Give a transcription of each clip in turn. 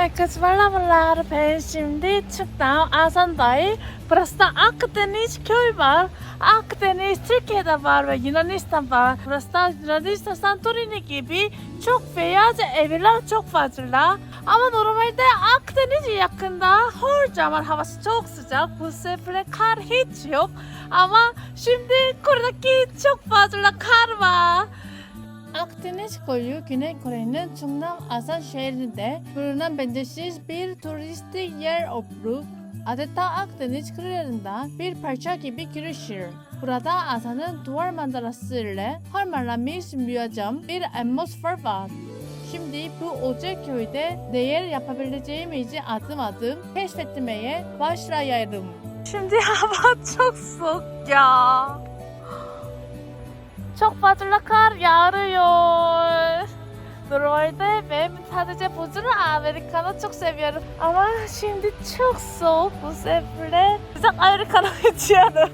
Herkes merhabalar. Ben şimdi çıktım Asan'dayım. Burası da Akdeniz köy var. Akdeniz Türkiye'de var ve Yunanistan var. Burası da Yunanistan Santorini gibi çok beyaz evler çok fazla. Ama normalde Akdeniz yakında her zaman havası çok sıcak. Bu sefer kar hiç yok. Ama şimdi buradaki çok fazla kar var. Akdeniz koyu Güney Kore'nin Çungnam Asan şehrinde bulunan benzersiz bir turistik yer olup adeta Akdeniz kıyılarında bir parça gibi girişir. Burada Asan'ın duvar manzarası ile harmanlanmış muazzam bir atmosfer var. Şimdi bu Ocak köyde neler yapabileceğimizi adım adım keşfetmeye başlayalım. Şimdi hava çok soğuk ya. Çok fazla kar yağıyor. Normalde ben sadece buzlu Amerikanı çok seviyorum. Ama şimdi çok soğuk bu sefer. Sıcak Amerikanı içiyorum.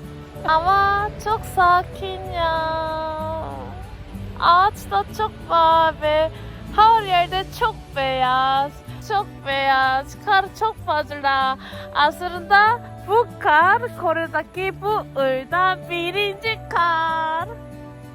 Ama çok sakin ya. Ağaç da çok ve her yerde çok beyaz. Çok beyaz. Kar çok fazla. Aslında bu kar Kore'deki bu ırda birinci kar.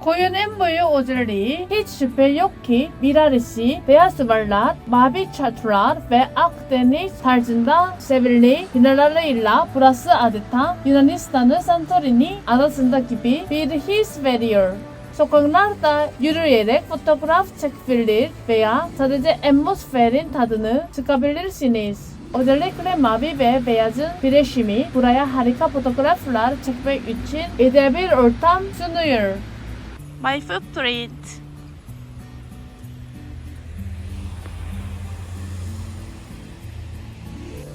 Koyun en büyük özelliği hiç şüphe yok ki birarisi, beyaz duvarlar, mavi çatılar ve Akdeniz tarzında sevildiği binalarıyla burası adeta Yunanistan'ın Santorini adasında gibi bir his veriyor. Sokaklarda yürüyerek fotoğraf çekebilir veya sadece atmosferin tadını çıkabilirsiniz. Özellikle mavi ve beyazın birleşimi buraya harika fotoğraflar çekmek için ideal bir ortam sunuyor. My footprint.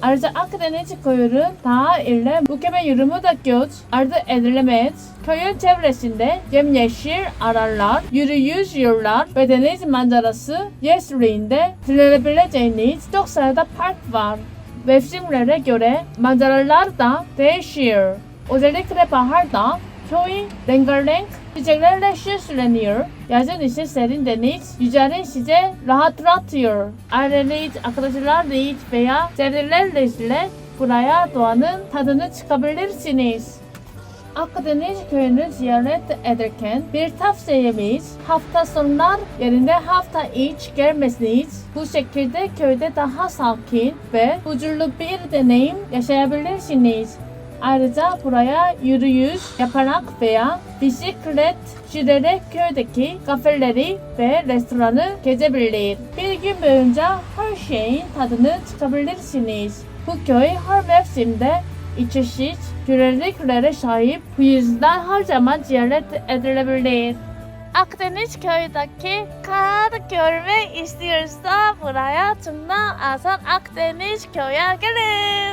Ayrıca Akdeniz koyunun daha ile mükemmel yürümü de göz ardı edilemez. Köyün çevresinde yemyeşil aralar, yürüyüş yollar ve deniz manzarası eşliğinde dinlenebileceğiniz çok sayıda park var. Mevsimlere göre manzaralar da değişiyor. Özellikle baharda köyün rengarenk çiçeklerle süsleniyor. Yazın ise serin deniz yüzleri size rahatlatıyor. Aileyle, arkadaşlarla veya sevdiklerle buraya doğanın tadını çıkabilirsiniz. Akdeniz köyünü ziyaret ederken bir tavsiyemiz hafta sonlar yerinde hafta iç gelmesiniz. Bu şekilde köyde daha sakin ve huzurlu bir deneyim yaşayabilirsiniz. Ayrıca buraya yürüyüş yaparak veya bisiklet sürerek köydeki kafeleri ve restoranı gezebilir. Bir gün boyunca her şeyin tadını çıkabilirsiniz. Bu köy her mevsimde içeşit güzelliklere sahip. Bu yüzden her zaman ziyaret edilebilir. Akdeniz köydeki kar görmek istiyorsa buraya Tuna Asan Akdeniz köye gelin.